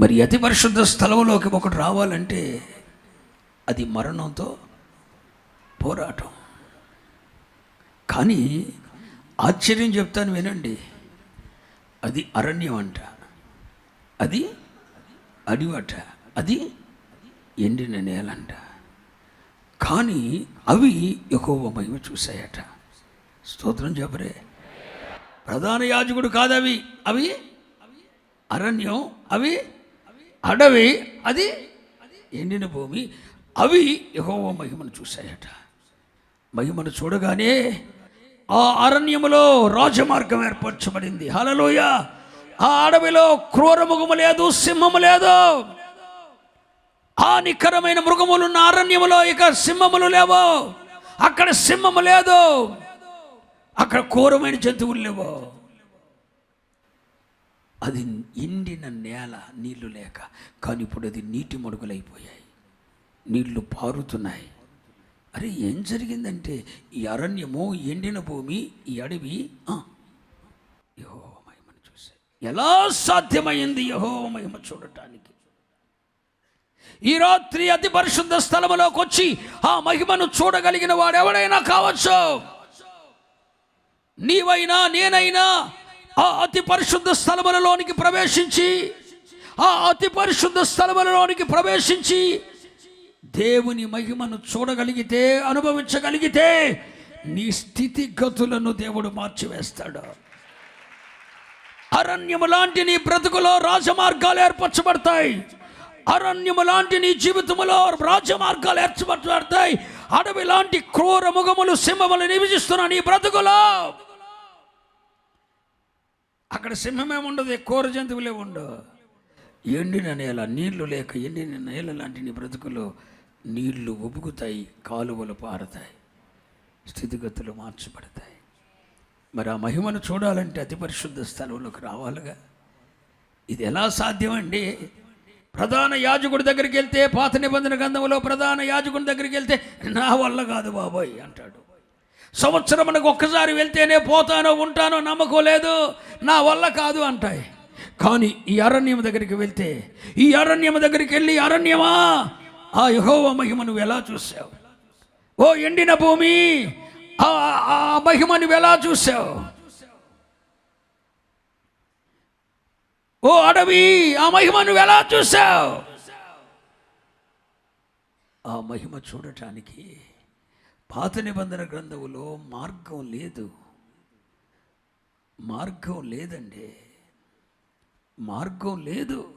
మరి అతి పరిశుద్ధ స్థలంలోకి ఒకటి రావాలంటే అది మరణంతో పోరాటం. కానీ ఆశ్చర్యం చెప్తాను వినండి. అది అరణ్యం అంట. అది అడివట. అది ఎండిన నేలంట. కానీ అవి ఎక్కువ మహిమ చూశాయట. స్తోత్రం చెప్పరే. ప్రధాన యాజకుడు కాదవి. అవి అరణ్యం. అవి అడవి అది ఎండిన భూమి. అవి యహోవ మహిమను చూశాయట. మహిమను చూడగానే ఆ అరణ్యములో రాజమార్గం ఏర్పరచబడింది. హలలోయ ఆ అడవిలో క్రూరముఖము లేదు సింహము లేదు. హానికరమైన మృగములున్న అరణ్యములో ఇక సింహములు లేవు. అక్కడ సింహము లేదు. అక్కడ క్రూరమైన జంతువులు లేవు. అది ఎండిన నేల నీళ్ళు లేక కానీ ఇప్పుడు అది నీటి మడుగులైపోయాయి. నీళ్ళు పారుతున్నాయి. అరే ఏం జరిగిందంటే ఈ అరణ్యము ఎండిన భూమి ఈ అడవి యహో మహిమను చూసే. ఎలా సాధ్యమైంది యహో మహిమ చూడటానికి? ఈ రాత్రి అతి పరిశుద్ధ స్థలములోకి వచ్చి ఆ మహిమను చూడగలిగిన వాడు ఎవడైనా కావచ్చు? నీవైనా నేనైనా ఆ అతి పరిశుద్ధ స్థలములలోనికి ప్రవేశించి ఆ అతి పరిశుద్ధ స్థలములలోనికి ప్రవేశించి దేవుని మహిమను చూడగలిగితే అనుభవించగలిగితే నీ స్థితిగతులను దేవుడు మార్చివేస్తాడు. అరణ్యము లాంటి నీ బ్రతుకులో రాజమార్గాలు ఏర్పరచబడతాయి. అరణ్యము లాంటి నీ జీవితంలో రాజమార్గాలు ఏర్పరచబడతాయి. అడవి లాంటి క్రూర ముఖములు సింహములు నివసిస్తున్న నీ బ్రతుకులో అక్కడ సింహమే ఉండదు కోర జంతువులే ఉండవు. ఎండిన నేల నీళ్ళు లేక ఎండిన నేల లాంటి నీ బ్రతుకులో నీళ్ళు ఉబుకుతాయి కాలువలు పారుతాయి స్థితిగతులు మార్చబడతాయి. మరి ఆ మహిమను చూడాలంటే అతి పరిశుద్ధ స్థలంలోకి రావాలిగా. ఇది ఎలా సాధ్యమండి? ప్రధాన యాజకుడి దగ్గరికి వెళ్తే పాత నిబంధన గ్రంథంలో ప్రధాన యాజకుడి దగ్గరికి వెళ్తే నా వల్ల కాదు బాబోయ్ అంటాడు. సంవత్సరమునకు ఒక్కసారి వెళ్తేనే పోతానో ఉంటానో నమ్మకం లేదు. నా వల్ల కాదు అంటాయి. కానీ ఈ అరణ్యం దగ్గరికి వెళ్తే ఈ అరణ్యం దగ్గరికి వెళ్ళి అరణ్యమా? ఆ యహోవ మహిమ నువ్వు ఎలా చూసావు? ఓ ఎండిన భూమి ఆ మహిమ నువ్వు ఎలా చూసావు? ఓ అడవి ఆ మహిమ నువ్వు ఎలా చూసావు? ఆ మహిమ చూడటానికి పాత నిబంధన గ్రంథములో మార్గం లేదు. మార్గం లేదండి. మార్గం లేదు.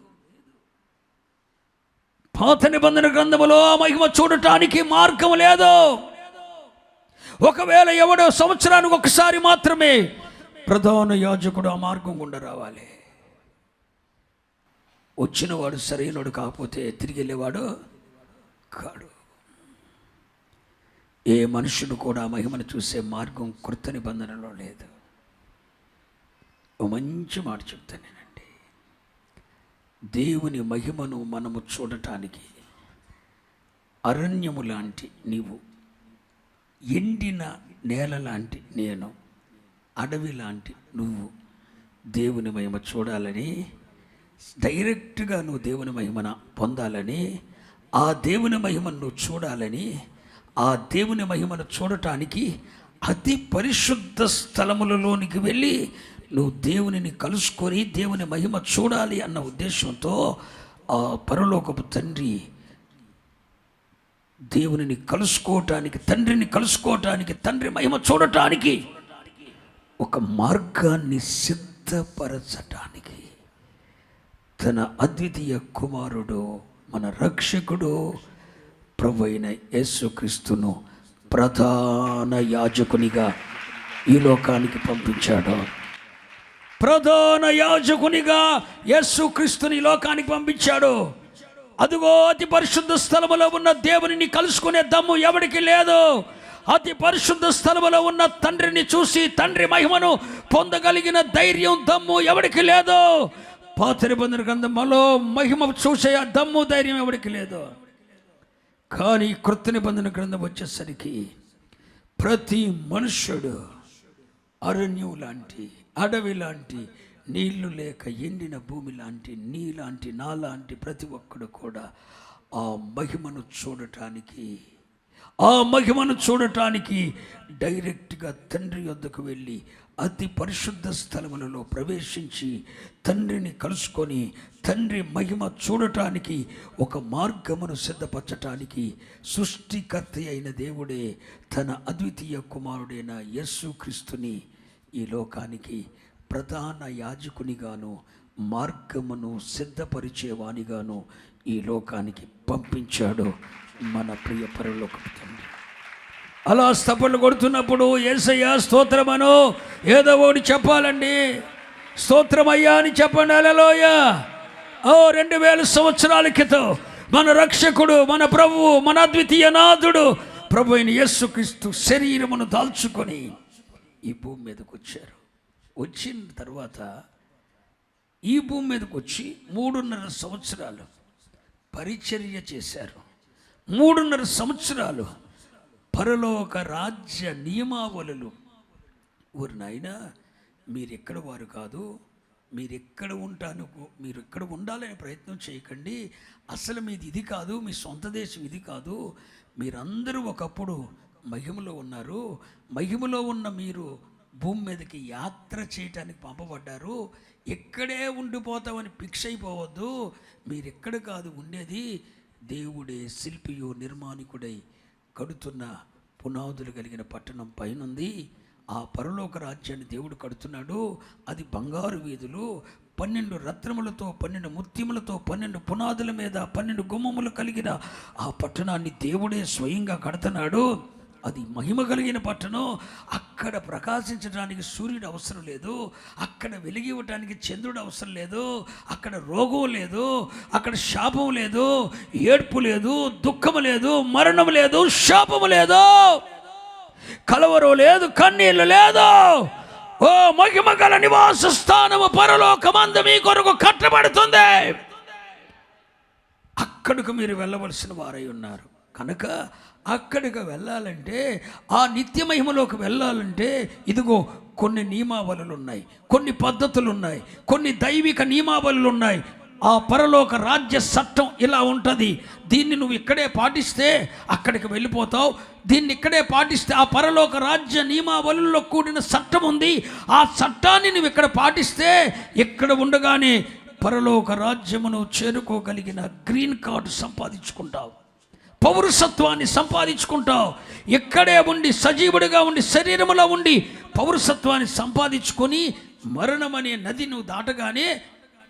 పాత నిబంధన గ్రంథములో ఆ మహిమ చూడటానికి మార్గం లేదు. ఒకవేళ ఎవడో సంవత్సరానికి ఒకసారి మాత్రమే ప్రధాన యాజకుడు ఆ మార్గం గుండా రావాలి. వచ్చినవాడు సరైనవాడు కాకపోతే తిరిగి వెళ్ళేవాడు కాడు. ఏ మనుషుడు కూడా మహిమను చూసే మార్గం కృత నిబంధనలో లేదు. ఓ మంచి మాట చెప్తానేనండి దేవుని మహిమను మనము చూడటానికి అరణ్యము లాంటి నీవు ఎండిన నేల లాంటి నేను అడవి లాంటి నువ్వు దేవుని మహిమ చూడాలని డైరెక్ట్గా నువ్వు దేవుని మహిమన పొందాలని ఆ దేవుని మహిమను నువ్వు చూడాలని ఆ దేవుని మహిమను చూడటానికి అతి పరిశుద్ధ స్థలములలోనికి వెళ్ళి నువ్వు దేవునిని కలుసుకొని దేవుని మహిమ చూడాలి అన్న ఉద్దేశంతో ఆ పరలోకపు తండ్రి దేవునిని కలుసుకోవటానికి తండ్రిని కలుసుకోవటానికి తండ్రి మహిమ చూడటానికి ఒక మార్గాన్ని సిద్ధపరచటానికి తన అద్వితీయ కుమారుడు మన రక్షకుడు ప్రభు అయిన యేసుక్రీస్తును ప్రధాన యాజకునిగా ఈ లోకానికి పంపించాడు. ప్రధాన యాజకునిగా యేసుక్రీస్తుని ఈ లోకానికి పంపించాడు. అదిగో అతి పరిశుద్ధ స్థలములో ఉన్న దేవునిని కలుసుకునే దమ్ము ఎవరికి లేదు. అతి పరిశుద్ధ స్థలములో ఉన్న తండ్రిని చూసి తండ్రి మహిమను పొందగలిగిన ధైర్యం దమ్ము ఎవరికి లేదు. పాత నిబంధన గ్రంథంలో మహిమ చూసే దమ్ము ధైర్యం ఎవరికి లేదు. కానీ కృత నిబంధన గ్రంథం వచ్చేసరికి ప్రతి మనుష్యుడు అరణ్యం లాంటి అడవి లాంటి నీళ్ళు లేక ఎండిన భూమి లాంటి నీలాంటి నాలాంటి ప్రతి ఒక్కడు కూడా ఆ మహిమను చూడటానికి ఆ మహిమను చూడటానికి డైరెక్ట్గా తండ్రి యొద్దకు వెళ్ళి అతి పరిశుద్ధ స్థలములలో ప్రవేశించి తండ్రిని కలుసుకొని తండ్రి మహిమ చూడటానికి ఒక మార్గమును సిద్ధపరచటానికి సృష్టికర్త అయిన దేవుడే తన అద్వితీయ కుమారుడైన యేసుక్రీస్తుని ఈ లోకానికి ప్రధాన యాజకునిగాను మార్గమును సిద్ధపరిచేవానిగాను ఈ లోకానికి పంపించాడు మన ప్రియ పరలోకపు తండ్రి. అలా స్తపలు కొడుతున్నప్పుడు ఏసయ్యా స్తోత్రమను ఏదో ఒకటి చెప్పాలండి. స్తోత్రమయ్యా అని చెప్పండి అలలోయ ఓ రెండు వేల సంవత్సరాల క్రితం మన రక్షకుడు మన ప్రభువు మన అద్వితీయ నాథుడు ప్రభు అయిన యేసుక్రీస్తు శరీరమును దాల్చుకొని ఈ భూమి మీదకి వచ్చారు. వచ్చిన తర్వాత ఈ భూమి మీదకి వచ్చి మూడున్నర సంవత్సరాలు పరిచర్య చేశారు. మూడున్నర సంవత్సరాలు పరలోక రాజ్య నియమావళులు. ఊరి నాయన మీరు ఎక్కడ వారు కాదు మీరు ఎక్కడ ఉంటాను మీరు ఎక్కడ ఉండాలనే ప్రయత్నం చేయకండి. అసలు మీది ఇది కాదు మీ సొంత దేశం ఇది కాదు. మీరందరూ ఒకప్పుడు మహిమలో ఉన్నారు. మహిమలో ఉన్న మీరు భూమి మీదకి యాత్ర చేయటానికి పంపబడ్డారు. ఎక్కడే ఉండిపోతామని ఫిక్స్ అయిపోవద్దు. మీరెక్కడ కాదు ఉండేది దేవుడే శిల్పియు నిర్మాణికుడై కడుతున్న పునాదులు కలిగిన పట్టణం పైనుంది. ఆ పరలోక రాజ్యాన్ని దేవుడు కడుతున్నాడు. అది బంగారు వీధులు పన్నెండు రత్నములతో పన్నెండు ముత్యములతో పన్నెండు పునాదుల మీద పన్నెండు గుమ్మములు కలిగిన ఆ పట్టణాన్ని దేవుడే స్వయంగా కడుతున్నాడు. అది మహిమ కలిగిన పట్టణం. అక్కడ ప్రకాశించడానికి సూర్యుడు అవసరం లేదు. అక్కడ వెలిగివ్వటానికి చంద్రుడు అవసరం లేదు. అక్కడ రోగం లేదు. అక్కడ శాపం లేదు. ఏడ్పు లేదు. దుఃఖము లేదు. మరణం లేదు. శాపము లేదు. కలవరం లేదు. కన్నీళ్ళు లేదు. ఓ మహిమ గల నివాస స్థానము పరలోకమందు మీ కొరకు కట్టబడుతుంది. అక్కడికి మీరు వెళ్ళవలసిన వారై ఉన్నారు. కనుక అక్కడికి వెళ్ళాలంటే ఆ నిత్య మహిమలోకి వెళ్ళాలంటే ఇదిగో కొన్ని నియమావళులు ఉన్నాయి కొన్ని పద్ధతులు ఉన్నాయి కొన్ని దైవిక నియమావళులు ఉన్నాయి ఆ పరలోక రాజ్య చట్టం ఇలా ఉంటుంది. దీన్ని నువ్వు ఇక్కడే పాటిస్తే అక్కడికి వెళ్ళిపోతావు. దీన్ని ఇక్కడే పాటిస్తే ఆ పరలోక రాజ్య నియమావళుల్లో కూడిన చట్టం ఉంది. ఆ చట్టాన్ని నువ్వు ఇక్కడ పాటిస్తే ఇక్కడ ఉండగానే పరలోక రాజ్యమును చేరుకోగలిగిన గ్రీన్ కార్డు సంపాదించుకుంటావు. పౌరసత్వాన్ని సంపాదించుకుంటావు. ఎక్కడే ఉండి సజీవుడిగా ఉండి శరీరములో ఉండి పౌరసత్వాన్ని సంపాదించుకొని మరణం అనే నది నువ్వు దాటగానే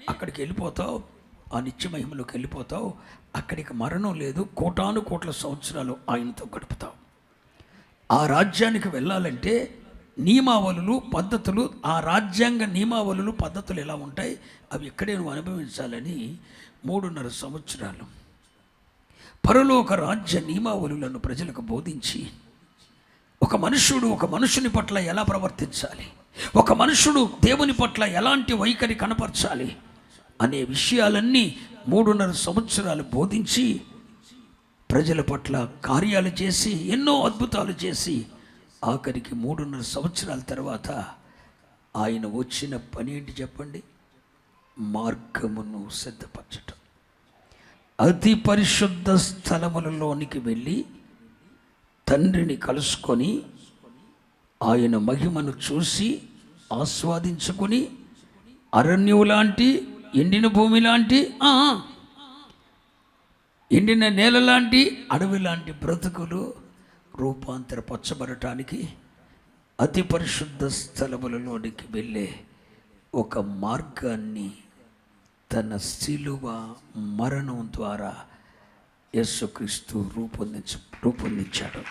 అక్కడికి వెళ్ళిపోతావు. ఆ నిత్యమహిమలోకి వెళ్ళిపోతావు. అక్కడికి మరణం లేదు. కోటాను కోట్ల సంవత్సరాలు ఆయనతో గడుపుతావు. ఆ రాజ్యానికి వెళ్ళాలంటే నియమావళులు పద్ధతులు ఆ రాజ్యాంగ నియమావళులు పద్ధతులు ఎలా ఉంటాయి? అవి ఇక్కడే నువ్వు అనుభవించాలని మూడున్నర సంవత్సరాలు పరలోక రాజ్య నియమావళులను ప్రజలకు బోధించి ఒక మనుషుడు ఒక మనుషుని పట్ల ఎలా ప్రవర్తించాలి? ఒక మనుషుడు దేవుని పట్ల ఎలాంటి వైఖరి కనపరచాలి? అనే విషయాలన్నీ మూడున్నర సంవత్సరాలు బోధించి ప్రజల పట్ల కార్యాలు చేసి ఎన్నో అద్భుతాలు చేసి ఆఖరికి మూడున్నర సంవత్సరాల తర్వాత ఆయన వచ్చిన పని ఏంటి చెప్పండి? మార్గమును సిద్ధపరచటం. అతి పరిశుద్ధ స్థలములలోనికి వెళ్ళి తండ్రిని కలుసుకొని ఆయన మహిమను చూసి ఆస్వాదించుకొని అరణ్యము లాంటి ఎండిన భూమి లాంటి ఎండిన నేల లాంటి అడవి లాంటి బ్రతుకులు రూపాంతరపరచబడటానికి అతి పరిశుద్ధ స్థలములలోనికి వెళ్ళే ఒక మార్గాన్ని తన శిలువ మరణం ద్వారా యేసుక్రీస్తు రూపొందించ రూపొందించాడు.